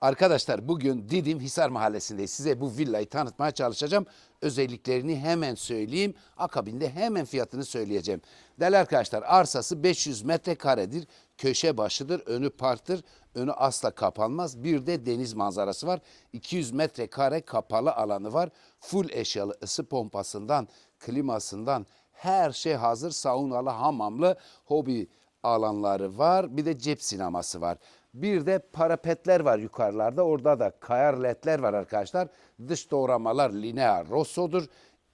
Arkadaşlar bugün Didim Hisar Mahallesi'ndeyiz. Size bu villayı tanıtmaya çalışacağım. Özelliklerini hemen söyleyeyim. Akabinde hemen fiyatını söyleyeceğim. Değerli arkadaşlar arsası 500 metrekaredir. Köşe başıdır. Önü parktır. Önü asla kapanmaz. Bir de deniz manzarası var. 200 metrekare kapalı alanı var. Full eşyalı ısı pompasından, klimasından her şey hazır. Saunalı, hamamlı, hobi alanları var. Bir de cep sineması var. Bir de parapetler var yukarılarda. Orada da kayar ledler var arkadaşlar. Dış doğramalar linear rossodur.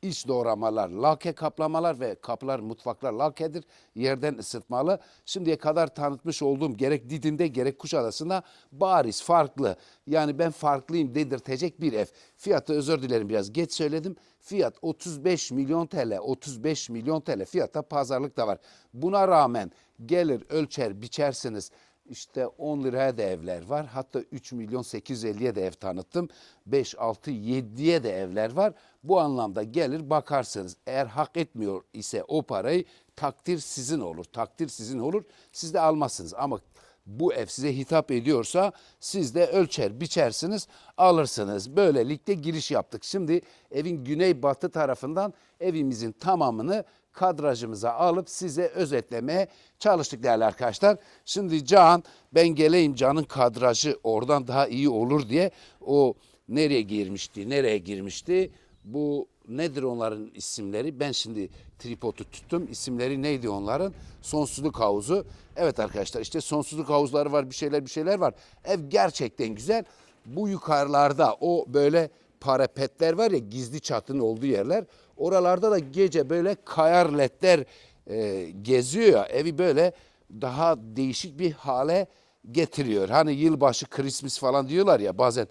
İç doğramalar lake kaplamalar ve kapılar mutfaklar lakedir. Yerden ısıtmalı. Şimdiye kadar tanıtmış olduğum gerek Didim'de gerek Kuşadası'nda bariz farklı. Yani ben farklıyım dedirtecek bir ev. Fiyatı özür dilerim biraz geç söyledim. Fiyat 35 milyon TL. 35 milyon TL fiyatta pazarlık da var. Buna rağmen gelir ölçer biçersiniz. İşte 10 liraya da evler var. Hatta 3 milyon 850'ye de ev tanıttım. 5, 6, 7'ye de evler var. Bu anlamda gelir bakarsınız. Eğer hak etmiyor ise o parayı takdir sizin olur. Takdir sizin olur. Siz de almazsınız. Ama bu ev size hitap ediyorsa siz de ölçer biçersiniz alırsınız. Böylelikle giriş yaptık. Şimdi evin güneybatı tarafından evimizin tamamını kadrajımıza alıp size özetlemeye çalıştık değerli arkadaşlar. Şimdi Can ben geleyim Can'ın kadrajı oradan daha iyi olur diye o nereye girmişti nereye girmişti bu nedir onların isimleri? Ben şimdi tripodu tuttum. İsimleri neydi onların? Sonsuzluk havuzu. Evet arkadaşlar işte sonsuzluk havuzları var bir şeyler bir şeyler var. Ev gerçekten güzel. Bu yukarılarda o böyle parapetler var ya gizli çatının olduğu yerler. Oralarda da gece böyle kayar ledler e, geziyor ya evi böyle daha değişik bir hale getiriyor. Hani yılbaşı Christmas falan diyorlar ya bazen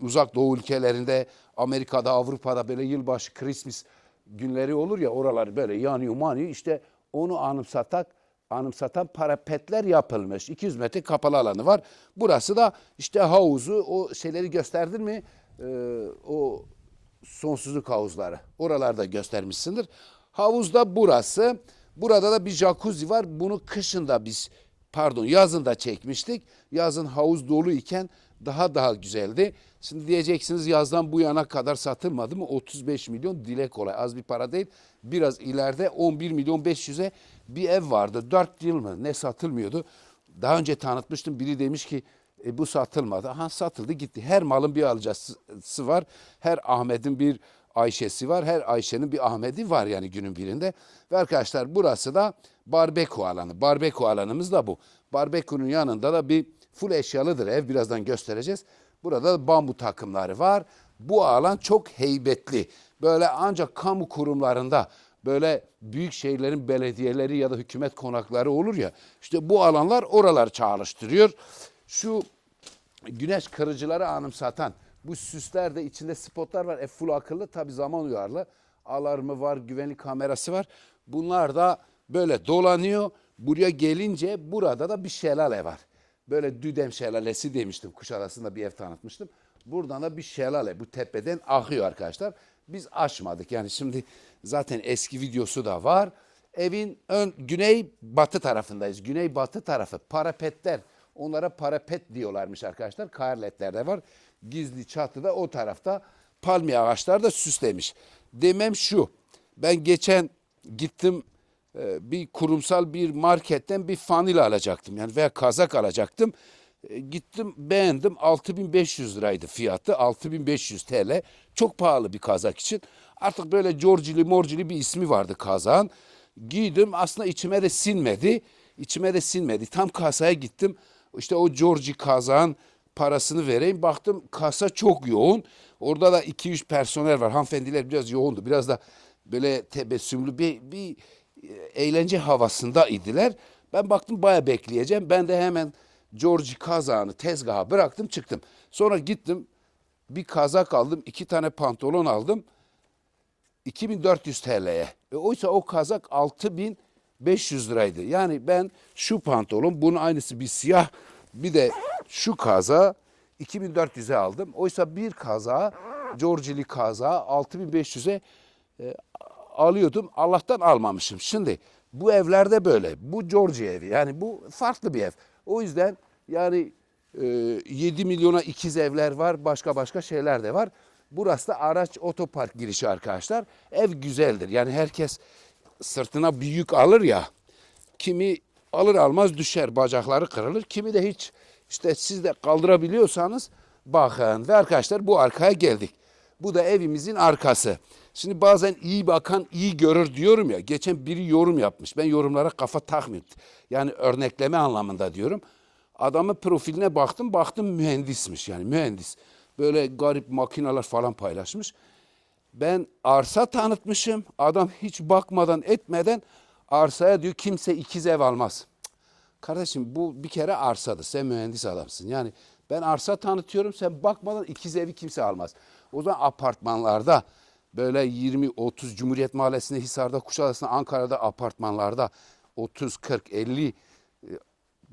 uzak doğu ülkelerinde Amerika'da Avrupa'da böyle yılbaşı Christmas günleri olur ya oralar böyle yanıyor manıyor işte onu anımsatak anımsatan parapetler yapılmış. 200 metre kapalı alanı var. Burası da işte havuzu o şeyleri gösterdin mi? Ee, o sonsuzluk havuzları. Oralarda göstermişsindir. Havuz da burası. Burada da bir jacuzzi var. Bunu kışında biz pardon yazında çekmiştik. Yazın havuz dolu iken daha daha güzeldi. Şimdi diyeceksiniz yazdan bu yana kadar satılmadı mı? 35 milyon dile kolay. Az bir para değil. Biraz ileride 11 milyon 500'e bir ev vardı. 4 yıl mı ne satılmıyordu. Daha önce tanıtmıştım. Biri demiş ki e, bu satılmadı. Ha satıldı gitti. Her malın bir alıcısı var. Her Ahmet'in bir Ayşe'si var. Her Ayşe'nin bir Ahmet'i var yani günün birinde. Ve arkadaşlar burası da barbekü alanı. Barbekü alanımız da bu. Barbekünün yanında da bir full eşyalıdır ev. Birazdan göstereceğiz. Burada da bambu takımları var. Bu alan çok heybetli. Böyle ancak kamu kurumlarında böyle büyük şehirlerin belediyeleri ya da hükümet konakları olur ya. İşte bu alanlar oralar çalıştırıyor. Şu güneş kırıcıları anımsatan bu süslerde içinde spotlar var. E full akıllı tabi zaman uyarlı. Alarmı var, güvenlik kamerası var. Bunlar da böyle dolanıyor. Buraya gelince burada da bir şelale var. Böyle Düdem Şelalesi demiştim. Kuşadası'nda bir ev tanıtmıştım. Buradan da bir şelale bu tepeden akıyor arkadaşlar. Biz açmadık. Yani şimdi zaten eski videosu da var. Evin ön güney batı tarafındayız. Güney batı tarafı parapetler. Onlara parapet diyorlarmış arkadaşlar. Karletler de var. Gizli çatı da o tarafta. Palmiye ağaçlar da süslemiş. Demem şu. Ben geçen gittim bir kurumsal bir marketten bir fanil alacaktım. Yani veya kazak alacaktım. E, Gittim beğendim. 6500 liraydı fiyatı. 6500 TL çok pahalı bir kazak için. Artık böyle Georgili morcili bir ismi vardı kazağın. Giydim. Aslında içime de sinmedi. İçime de sinmedi. Tam kasaya gittim. İşte o Georgi kazağın parasını vereyim. Baktım kasa çok yoğun. Orada da 2-3 personel var. Hanımefendiler biraz yoğundu. Biraz da böyle tebessümlü bir, bir eğlence havasında idiler ben baktım baya bekleyeceğim ben de hemen Georgi kazağını tezgaha bıraktım çıktım. Sonra gittim bir kazak aldım, iki tane pantolon aldım. 2400 TL'ye. E oysa o kazak 6500 liraydı. Yani ben şu pantolon, bunun aynısı bir siyah, bir de şu kaza 2400'e aldım. Oysa bir kaza, Georgili kaza 6500'e e, alıyordum. Allah'tan almamışım. Şimdi bu evlerde böyle. Bu Georgia evi. Yani bu farklı bir ev. O yüzden yani Ee, 7 milyona ikiz evler var. Başka başka şeyler de var. Burası da araç otopark girişi arkadaşlar. Ev güzeldir. Yani herkes sırtına bir yük alır ya. Kimi alır almaz düşer, bacakları kırılır. Kimi de hiç işte siz de kaldırabiliyorsanız bakın. Ve arkadaşlar bu arkaya geldik. Bu da evimizin arkası. Şimdi bazen iyi bakan iyi görür diyorum ya. Geçen biri yorum yapmış. Ben yorumlara kafa takmıyorum. Yani örnekleme anlamında diyorum. Adamın profiline baktım. Baktım mühendismiş yani mühendis. Böyle garip makineler falan paylaşmış. Ben arsa tanıtmışım. Adam hiç bakmadan etmeden arsaya diyor kimse ikiz ev almaz. Kardeşim bu bir kere arsadır. Sen mühendis adamsın. Yani ben arsa tanıtıyorum. Sen bakmadan ikiz evi kimse almaz. O zaman apartmanlarda böyle 20-30 Cumhuriyet Mahallesi'nde, Hisar'da, Kuşadası'nda, Ankara'da apartmanlarda 30, 40, 50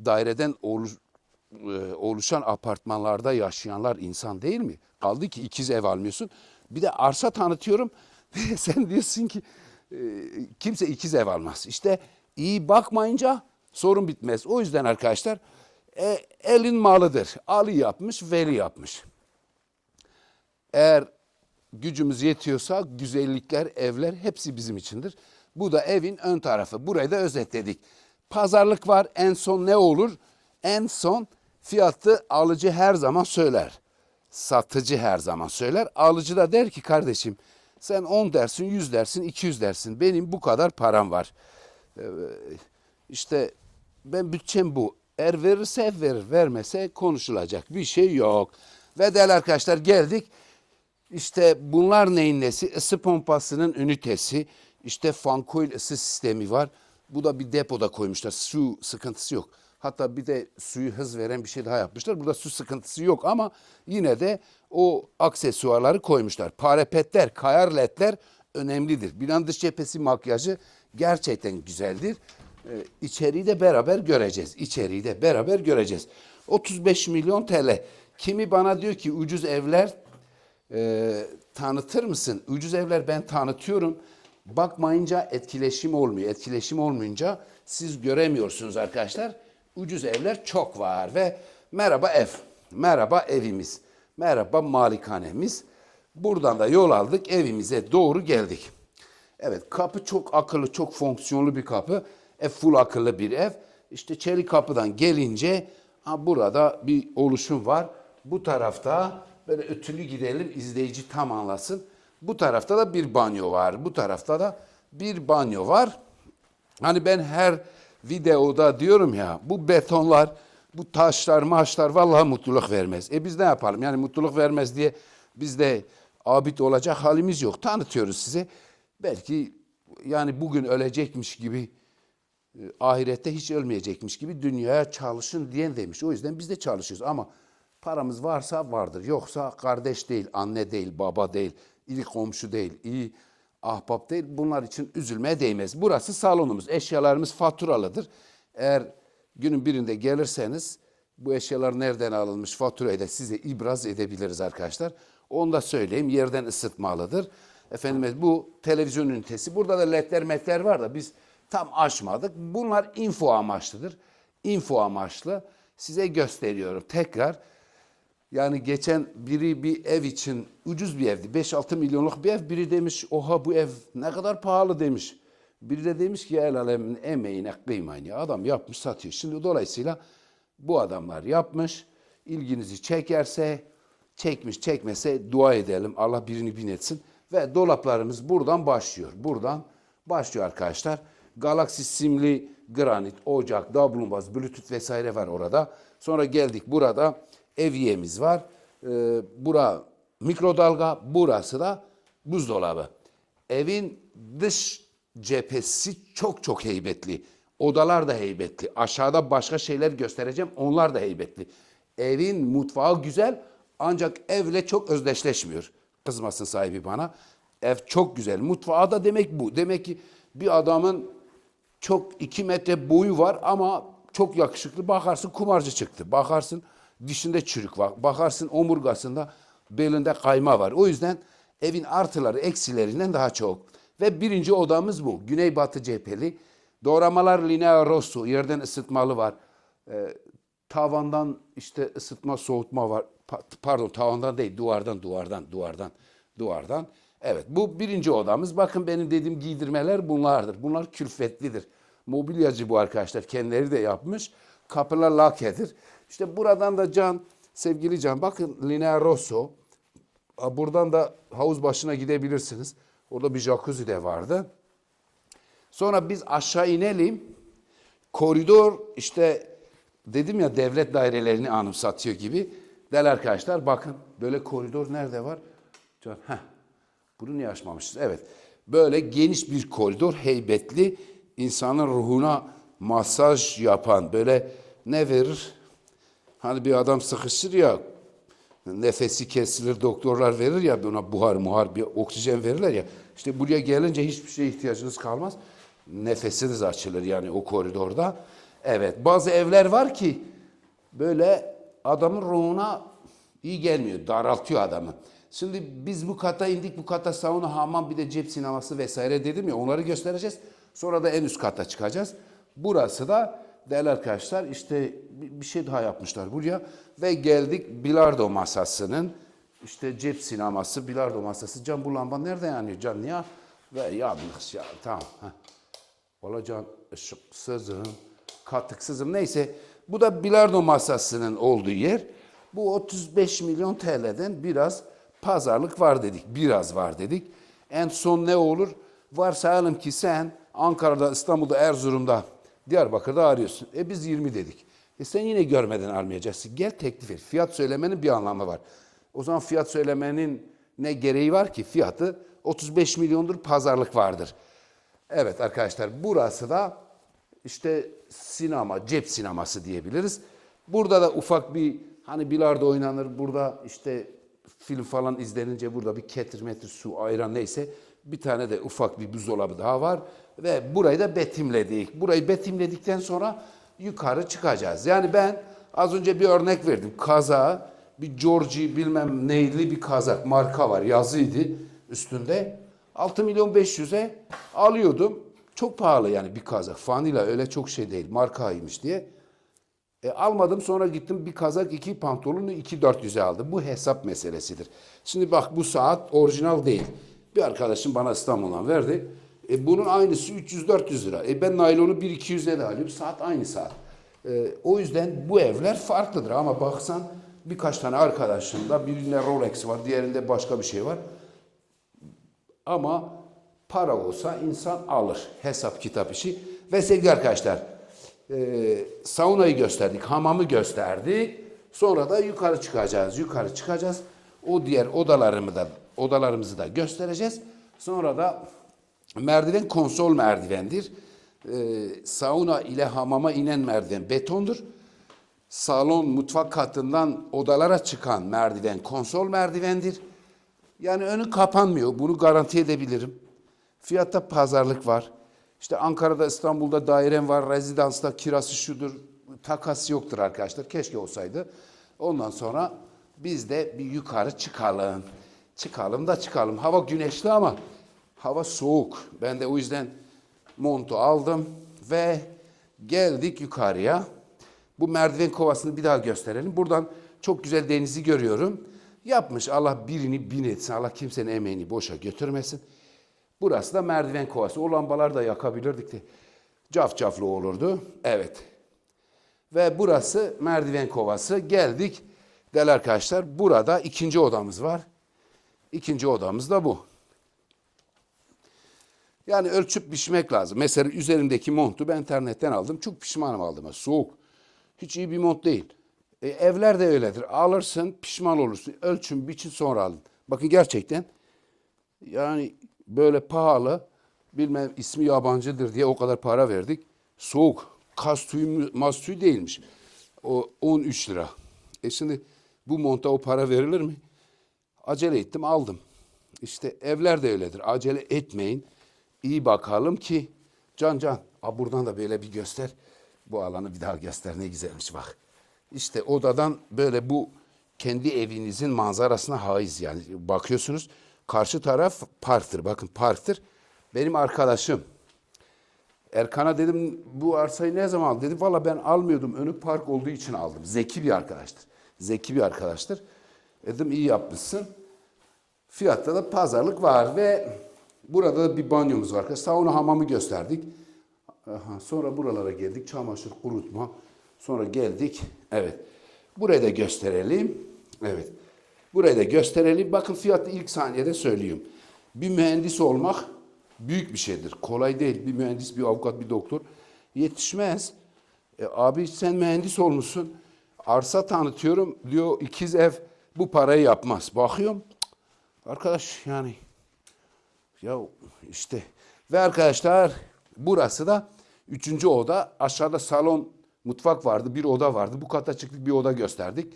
daireden e, oluşan apartmanlarda yaşayanlar insan değil mi? Kaldı ki ikiz ev almıyorsun. Bir de arsa tanıtıyorum. Sen diyorsun ki e, kimse ikiz ev almaz. İşte iyi bakmayınca sorun bitmez. O yüzden arkadaşlar e, elin malıdır. Ali yapmış, veli yapmış. Eğer gücümüz yetiyorsa güzellikler, evler hepsi bizim içindir. Bu da evin ön tarafı. Burayı da özetledik. Pazarlık var. En son ne olur? En son fiyatı alıcı her zaman söyler. Satıcı her zaman söyler. Alıcı da der ki kardeşim sen 10 dersin, 100 dersin, 200 dersin. Benim bu kadar param var. Ee, işte ben bütçem bu. Eğer verirse verir, vermese konuşulacak bir şey yok. Ve değerli arkadaşlar geldik. İşte bunlar neyin nesi? Isı pompasının ünitesi. İşte fan coil ısı sistemi var. Bu da bir depoda koymuşlar. Su sıkıntısı yok. Hatta bir de suyu hız veren bir şey daha yapmışlar. Burada su sıkıntısı yok ama yine de o aksesuarları koymuşlar. Parapetler, kayar ledler önemlidir. Binanın dış cephesi makyajı gerçekten güzeldir. Ee, içeriği de beraber göreceğiz. İçeriği de beraber göreceğiz. 35 milyon TL. Kimi bana diyor ki ucuz evler e, tanıtır mısın? Ucuz evler ben tanıtıyorum. Bakmayınca etkileşim olmuyor. Etkileşim olmayınca siz göremiyorsunuz arkadaşlar. Ucuz evler çok var ve merhaba ev, merhaba evimiz, merhaba malikanemiz. Buradan da yol aldık evimize doğru geldik. Evet kapı çok akıllı, çok fonksiyonlu bir kapı. E, full akıllı bir ev. İşte çelik kapıdan gelince ha, burada bir oluşum var. Bu tarafta böyle ötülü gidelim izleyici tam anlasın. Bu tarafta da bir banyo var. Bu tarafta da bir banyo var. Hani ben her videoda diyorum ya bu betonlar, bu taşlar, maçlar vallahi mutluluk vermez. E biz ne yapalım? Yani mutluluk vermez diye biz de abid olacak halimiz yok. Tanıtıyoruz size. Belki yani bugün ölecekmiş gibi e, ahirette hiç ölmeyecekmiş gibi dünyaya çalışın diyen demiş. O yüzden biz de çalışıyoruz ama paramız varsa vardır. Yoksa kardeş değil, anne değil, baba değil, iyi komşu değil, iyi ahbap değil. Bunlar için üzülmeye değmez. Burası salonumuz. Eşyalarımız faturalıdır. Eğer günün birinde gelirseniz bu eşyalar nereden alınmış faturayı da size ibraz edebiliriz arkadaşlar. Onu da söyleyeyim. Yerden ısıtmalıdır. Efendim bu televizyon ünitesi. Burada da ledler metler var da biz tam açmadık. Bunlar info amaçlıdır. Info amaçlı. Size gösteriyorum tekrar. Yani geçen biri bir ev için ucuz bir evdi. 5-6 milyonluk bir ev. Biri demiş oha bu ev ne kadar pahalı demiş. Biri de demiş ki el alemin emeğine kıymayın ya. Adam yapmış satıyor. Şimdi dolayısıyla bu adamlar yapmış. İlginizi çekerse çekmiş çekmese dua edelim. Allah birini bin etsin. Ve dolaplarımız buradan başlıyor. Buradan başlıyor arkadaşlar. Galaxy simli granit, ocak, davlumbaz, bluetooth vesaire var orada. Sonra geldik burada eviyemiz var. Ee, bura mikrodalga, burası da buzdolabı. Evin dış cephesi çok çok heybetli. Odalar da heybetli. Aşağıda başka şeyler göstereceğim. Onlar da heybetli. Evin mutfağı güzel ancak evle çok özdeşleşmiyor. Kızmasın sahibi bana. Ev çok güzel. Mutfağı da demek bu. Demek ki bir adamın çok iki metre boyu var ama çok yakışıklı. Bakarsın kumarcı çıktı. Bakarsın dişinde çürük var. Bakarsın omurgasında belinde kayma var. O yüzden evin artıları eksilerinden daha çok. Ve birinci odamız bu. Güneybatı cepheli. Doğramalar linea rosso. Yerden ısıtmalı var. Ee, tavandan işte ısıtma soğutma var. Pa- Pardon tavandan değil duvardan duvardan duvardan duvardan. Evet bu birinci odamız. Bakın benim dediğim giydirmeler bunlardır. Bunlar külfetlidir. Mobilyacı bu arkadaşlar. Kendileri de yapmış. Kapılar lakedir. İşte buradan da Can, sevgili Can bakın Linea Rosso. Buradan da havuz başına gidebilirsiniz. Orada bir jacuzzi de vardı. Sonra biz aşağı inelim. Koridor işte dedim ya devlet dairelerini anımsatıyor gibi. Değerli arkadaşlar bakın böyle koridor nerede var? Can, heh, bunu niye açmamışız? Evet. Böyle geniş bir koridor, heybetli, insanın ruhuna masaj yapan, böyle ne verir? Hani bir adam sıkışır ya, nefesi kesilir, doktorlar verir ya buna buhar muhar bir oksijen verirler ya. İşte buraya gelince hiçbir şeye ihtiyacınız kalmaz. Nefesiniz açılır yani o koridorda. Evet bazı evler var ki böyle adamın ruhuna iyi gelmiyor, daraltıyor adamı. Şimdi biz bu kata indik, bu kata sauna, hamam, bir de cep sineması vesaire dedim ya onları göstereceğiz. Sonra da en üst kata çıkacağız. Burası da değerli arkadaşlar işte bir şey daha yapmışlar buraya. Ve geldik bilardo masasının işte cep sineması, bilardo masası. Can bu lamba nerede yanıyor Can ya? Ve ya ya tamam. heh. Olacan ışıksızım, katıksızım neyse. Bu da bilardo masasının olduğu yer. Bu 35 milyon TL'den biraz pazarlık var dedik. Biraz var dedik. En son ne olur? Varsayalım ki sen Ankara'da, İstanbul'da, Erzurum'da, Diyarbakır'da arıyorsun. E biz 20 dedik. E sen yine görmeden almayacaksın. Gel teklif et. Fiyat söylemenin bir anlamı var. O zaman fiyat söylemenin ne gereği var ki? Fiyatı 35 milyondur pazarlık vardır. Evet arkadaşlar burası da işte sinema, cep sineması diyebiliriz. Burada da ufak bir hani bilardo oynanır. Burada işte film falan izlenince burada bir ketir metir su, ayran neyse bir tane de ufak bir buzdolabı daha var. Ve burayı da betimledik. Burayı betimledikten sonra yukarı çıkacağız. Yani ben az önce bir örnek verdim. Kaza, bir Georgie bilmem neyli bir kazak marka var yazıydı üstünde. 6 milyon 500'e alıyordum. Çok pahalı yani bir kazak. Fanila öyle çok şey değil. Markaymış diye. E, almadım sonra gittim bir kazak iki pantolonu iki 400'e aldım. Bu hesap meselesidir. Şimdi bak bu saat orijinal değil. Bir arkadaşım bana İstanbul'dan verdi. E, bunun aynısı 300-400 lira. E, ben naylonu 1-200'e de alıyorum. Saat aynı saat. E, o yüzden bu evler farklıdır. Ama baksan birkaç tane arkadaşımda birinde Rolex var, diğerinde başka bir şey var. Ama para olsa insan alır. Hesap kitap işi. Ve sevgili arkadaşlar, e, saunayı gösterdik, hamamı gösterdik. Sonra da yukarı çıkacağız. Yukarı çıkacağız. O diğer odalarımı da odalarımızı da göstereceğiz. Sonra da merdiven konsol merdivendir. E, sauna ile hamama inen merdiven betondur. Salon, mutfak katından odalara çıkan merdiven konsol merdivendir. Yani önü kapanmıyor. Bunu garanti edebilirim. Fiyatta pazarlık var. İşte Ankara'da, İstanbul'da dairem var. Rezidansta kirası şudur. Takas yoktur arkadaşlar. Keşke olsaydı. Ondan sonra biz de bir yukarı çıkalım. Çıkalım da çıkalım. Hava güneşli ama hava soğuk. Ben de o yüzden montu aldım ve geldik yukarıya. Bu merdiven kovasını bir daha gösterelim. Buradan çok güzel denizi görüyorum. Yapmış Allah birini bin etsin. Allah kimsenin emeğini boşa götürmesin. Burası da merdiven kovası. O lambalar da yakabilirdik de cafcaflı olurdu. Evet. Ve burası merdiven kovası. Geldik. Değerli arkadaşlar burada ikinci odamız var. İkinci odamız da bu. Yani ölçüp biçmek lazım. Mesela üzerindeki montu ben internetten aldım. Çok pişmanım aldığıma. Soğuk. Hiç iyi bir mont değil. E, evler de öyledir. Alırsın pişman olursun. Ölçün biçin sonra alın. Bakın gerçekten yani böyle pahalı bilmem ismi yabancıdır diye o kadar para verdik. Soğuk. Kas tüyü, mas tüyü değilmiş. O 13 lira. E şimdi bu monta o para verilir mi? Acele ettim aldım. İşte evler de öyledir. Acele etmeyin. İyi bakalım ki can can. A buradan da böyle bir göster. Bu alanı bir daha göster ne güzelmiş bak. İşte odadan böyle bu kendi evinizin manzarasına haiz yani. Bakıyorsunuz karşı taraf parktır. Bakın parktır. Benim arkadaşım Erkan'a dedim bu arsayı ne zaman aldın? Dedi valla ben almıyordum. Önü park olduğu için aldım. Zeki bir arkadaştır. Zeki bir arkadaştır. Dedim iyi yapmışsın. Fiyatta da pazarlık var ve burada da bir banyomuz var. Sauna hamamı gösterdik. Aha, sonra buralara geldik. Çamaşır kurutma. Sonra geldik. Evet. Burayı da gösterelim. Evet. Burayı da gösterelim. Bakın fiyatı ilk saniyede söyleyeyim. Bir mühendis olmak büyük bir şeydir. Kolay değil. Bir mühendis, bir avukat, bir doktor yetişmez. E, abi sen mühendis olmuşsun. Arsa tanıtıyorum diyor ikiz ev bu parayı yapmaz. Bakıyorum arkadaş yani ya işte ve arkadaşlar burası da üçüncü oda. Aşağıda salon, mutfak vardı. Bir oda vardı. Bu kata çıktık bir oda gösterdik.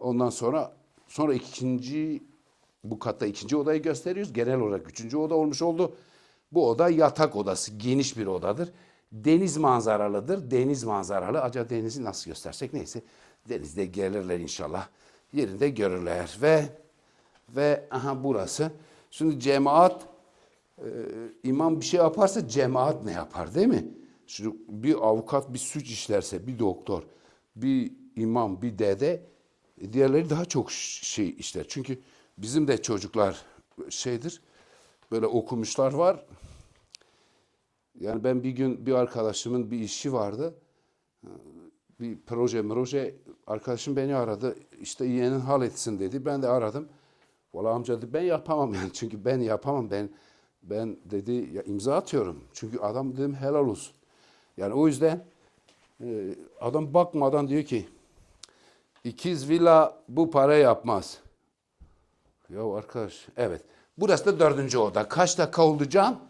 Ondan sonra sonra ikinci bu katta ikinci odayı gösteriyoruz. Genel olarak üçüncü oda olmuş oldu. Bu oda yatak odası. Geniş bir odadır. Deniz manzaralıdır. Deniz manzaralı. Acaba denizi nasıl göstersek neyse. Denizde gelirler inşallah. Yerinde görürler. Ve ve aha burası. Şimdi cemaat e, imam bir şey yaparsa cemaat ne yapar değil mi? Şimdi bir avukat bir suç işlerse, bir doktor, bir imam, bir dede e, diğerleri daha çok şey işler. Çünkü bizim de çocuklar şeydir, böyle okumuşlar var. Yani ben bir gün bir arkadaşımın bir işi vardı. Bir proje proje arkadaşım beni aradı. İşte yeğenin hal etsin dedi. Ben de aradım. Valla amca dedi ben yapamam yani. Çünkü ben yapamam. Ben ben dedi ya imza atıyorum. Çünkü adam dedim helal olsun. Yani o yüzden e, adam bakmadan diyor ki ikiz villa bu para yapmaz. Ya arkadaş evet. Burası da dördüncü oda. Kaç dakika oldu Can?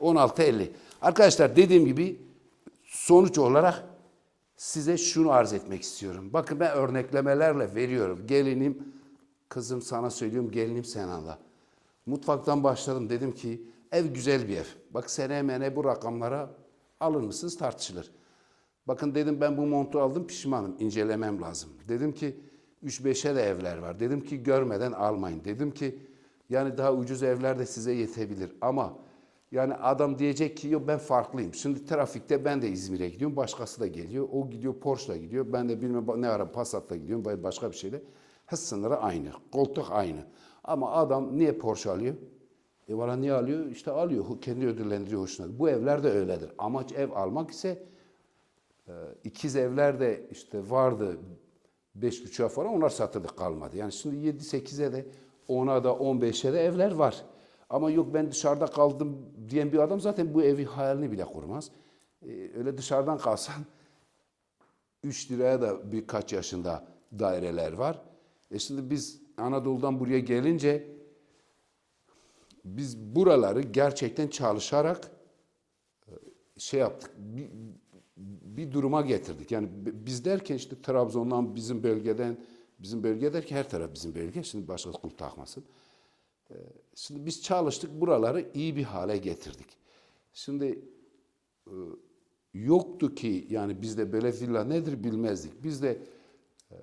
16.50. Arkadaşlar dediğim gibi sonuç olarak size şunu arz etmek istiyorum. Bakın ben örneklemelerle veriyorum. Gelinim, kızım sana söylüyorum gelinim sen anla. Mutfaktan başladım dedim ki ev güzel bir ev. Bak mene bu rakamlara alır mısınız tartışılır. Bakın dedim ben bu montu aldım pişmanım incelemem lazım. Dedim ki 3-5'e de evler var. Dedim ki görmeden almayın. Dedim ki yani daha ucuz evler de size yetebilir ama yani adam diyecek ki yok ben farklıyım. Şimdi trafikte ben de İzmir'e gidiyorum. Başkası da geliyor. O gidiyor Porsche'la gidiyor. Ben de bilmem ne ara Passat'la gidiyorum. Başka bir şeyle. Hız sınırı aynı. Koltuk aynı. Ama adam niye Porsche alıyor? E valla niye alıyor? İşte alıyor. Kendi ödüllendiriyor hoşuna. Bu evler de öyledir. Amaç ev almak ise e, ikiz evler de işte vardı. Beş buçuğa falan onlar satılık kalmadı. Yani şimdi 7-8'e de 10'a da 15'e de evler var. Ama yok ben dışarıda kaldım diyen bir adam zaten bu evi hayalini bile kurmaz. Ee, öyle dışarıdan kalsan 3 liraya da birkaç yaşında daireler var. E şimdi biz Anadolu'dan buraya gelince biz buraları gerçekten çalışarak e, şey yaptık. Bir, bir duruma getirdik. Yani bi- biz derken işte Trabzon'dan bizim bölgeden bizim bölge derken her taraf bizim bölge. Şimdi başkası kul takmasın. Şimdi biz çalıştık buraları iyi bir hale getirdik. Şimdi e, yoktu ki yani bizde böyle villa nedir bilmezdik. Biz de e,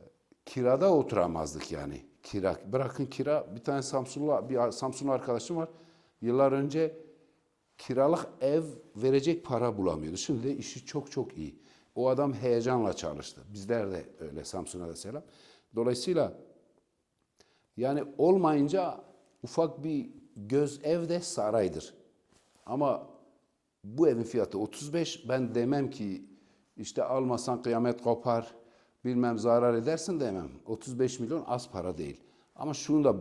kirada oturamazdık yani. Kira bırakın kira bir tane Samsunlu bir Samsunlu arkadaşım var. Yıllar önce kiralık ev verecek para bulamıyordu. Şimdi de işi çok çok iyi. O adam heyecanla çalıştı. Bizler de öyle Samsun'a da selam. Dolayısıyla yani olmayınca ufak bir göz ev de saraydır. Ama bu evin fiyatı 35. Ben demem ki işte almasan kıyamet kopar, bilmem zarar edersin demem. 35 milyon az para değil. Ama şunu da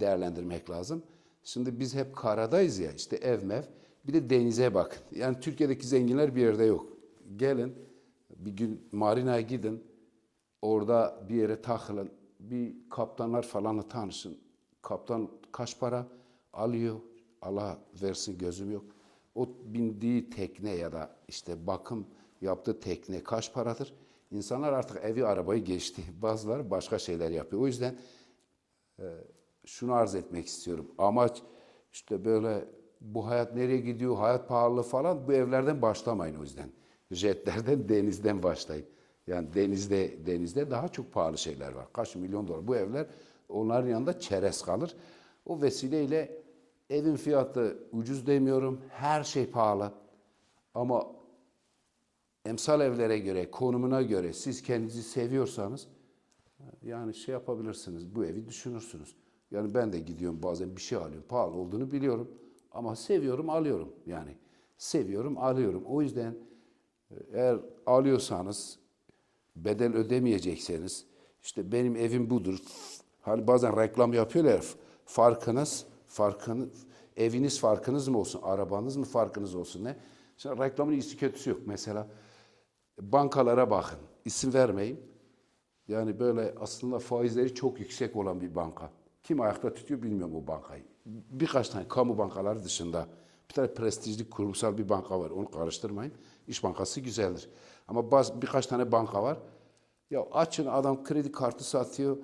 değerlendirmek lazım. Şimdi biz hep karadayız ya işte ev mev. Bir de denize bakın. Yani Türkiye'deki zenginler bir yerde yok. Gelin bir gün marinaya gidin. Orada bir yere takılın. Bir kaptanlar falanla tanışın. Kaptan kaç para alıyor? Allah versin gözüm yok. O bindiği tekne ya da işte bakım yaptığı tekne kaç paradır? İnsanlar artık evi arabayı geçti. Bazıları başka şeyler yapıyor. O yüzden e, şunu arz etmek istiyorum. Amaç işte böyle bu hayat nereye gidiyor, hayat pahalı falan bu evlerden başlamayın o yüzden. Jetlerden, denizden başlayın. Yani denizde denizde daha çok pahalı şeyler var. Kaç milyon dolar. Bu evler onların yanında çerez kalır. O vesileyle evin fiyatı ucuz demiyorum. Her şey pahalı. Ama emsal evlere göre, konumuna göre siz kendinizi seviyorsanız yani şey yapabilirsiniz. Bu evi düşünürsünüz. Yani ben de gidiyorum bazen bir şey alıyorum. Pahalı olduğunu biliyorum. Ama seviyorum alıyorum. Yani seviyorum alıyorum. O yüzden e, eğer alıyorsanız bedel ödemeyecekseniz işte benim evim budur. Hani bazen reklam yapıyorlar. Farkınız, farkını, eviniz farkınız mı olsun, arabanız mı farkınız olsun ne? Şimdi reklamın iyisi kötüsü yok. Mesela bankalara bakın. İsim vermeyin. Yani böyle aslında faizleri çok yüksek olan bir banka. Kim ayakta tutuyor bilmiyorum o bankayı. Birkaç tane kamu bankaları dışında bir tane prestijli kurumsal bir banka var. Onu karıştırmayın. İş Bankası güzeldir. Ama bazı birkaç tane banka var. Ya açın adam kredi kartı satıyor.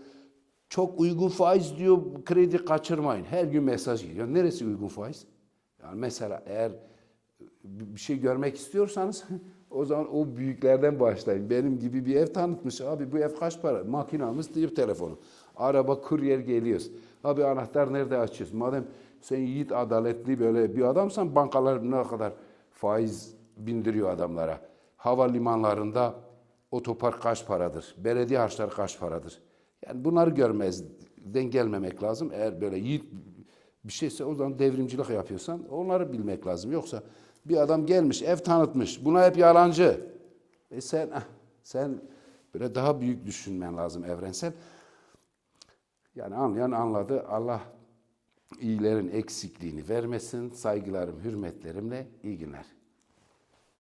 Çok uygun faiz diyor. Kredi kaçırmayın. Her gün mesaj geliyor. Neresi uygun faiz? Yani mesela eğer bir şey görmek istiyorsanız o zaman o büyüklerden başlayın. Benim gibi bir ev tanıtmış. Abi bu ev kaç para? Makinamız deyip telefonu. Araba kuryer geliyoruz. Abi anahtar nerede açıyoruz? Madem sen yiğit adaletli böyle bir adamsan bankalar ne kadar faiz bindiriyor adamlara. Havalimanlarında otopark kaç paradır? Belediye harçları kaç paradır? Yani bunları görmezden gelmemek lazım. Eğer böyle yiğit bir şeyse o zaman devrimcilik yapıyorsan onları bilmek lazım. Yoksa bir adam gelmiş, ev tanıtmış. Buna hep yalancı. E sen ah, sen böyle daha büyük düşünmen lazım evrensel. Yani anlayan anladı. Allah iyilerin eksikliğini vermesin. Saygılarım, hürmetlerimle iyi günler.